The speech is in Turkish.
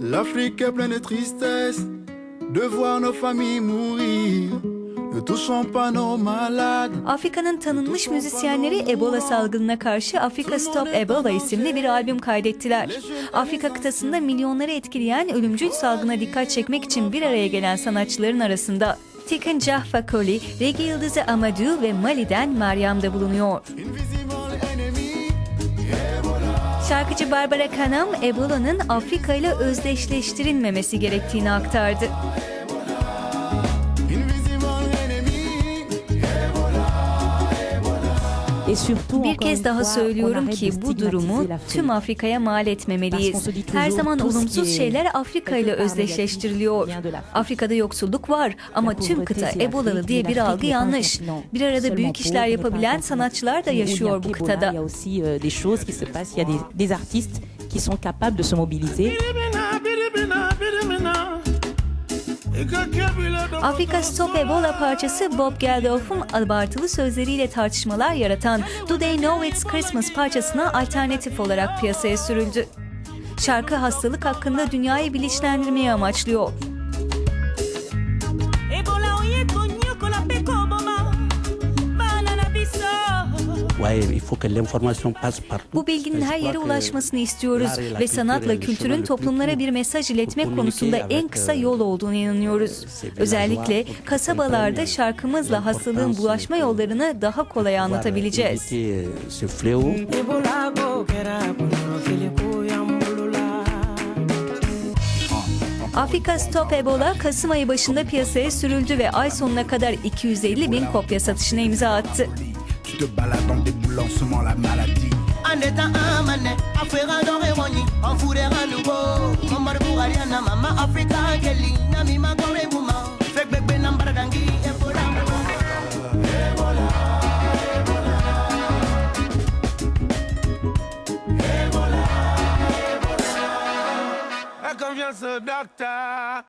L'Afrique est pleine de tristesse de voir nos familles mourir. Ne touchons pas nos malades. Afrika'nın tanınmış müzisyenleri Ebola salgınına karşı Africa Stop Ebola isimli bir albüm kaydettiler. Afrika kıtasında milyonları etkileyen ölümcül salgına dikkat çekmek için bir araya gelen sanatçıların arasında Tiken Jah Fakoly, reggae yıldızı Amadou ve Mali'den Meryem de bulunuyor. Şarkıcı Barbara Kanam, Ebola'nın Afrika ile özdeşleştirilmemesi gerektiğini aktardı. Bir encore kez daha söylüyorum ki bu durumu tüm Afrika'ya mal etmemeliyiz. Her zaman olumsuz şeyler Afrika ile özdeşleştiriliyor. Afrika'da yoksulluk var ama tüm kıta Ebolalı diye bir algı yanlış. Bir arada büyük işler yapabilen sanatçılar da yaşıyor bu kıtada. Euh, qui sont capables de se mobiliser. Afrika Stop Ebola parçası Bob Geldof'un abartılı sözleriyle tartışmalar yaratan Do They Know It's Christmas parçasına alternatif olarak piyasaya sürüldü. Şarkı hastalık hakkında dünyayı bilinçlendirmeyi amaçlıyor. Bu bilginin her yere ulaşmasını istiyoruz ve sanatla kültürün toplumlara bir mesaj iletmek konusunda en kısa yol olduğunu inanıyoruz. Özellikle kasabalarda şarkımızla hastalığın bulaşma yollarını daha kolay anlatabileceğiz. Fili kuyambulula Afrika Stop Ebola Kasım ayı başında piyasaya sürüldü ve ay sonuna kadar 250 bin kopya satışına imza attı. Tu te balades en déboulant seulement la maladie. doremoni ofurera nubo momarburariana mama afrika keli namimakorebuma fegbegbe nambaradangi ebolambo Confiance ce docteur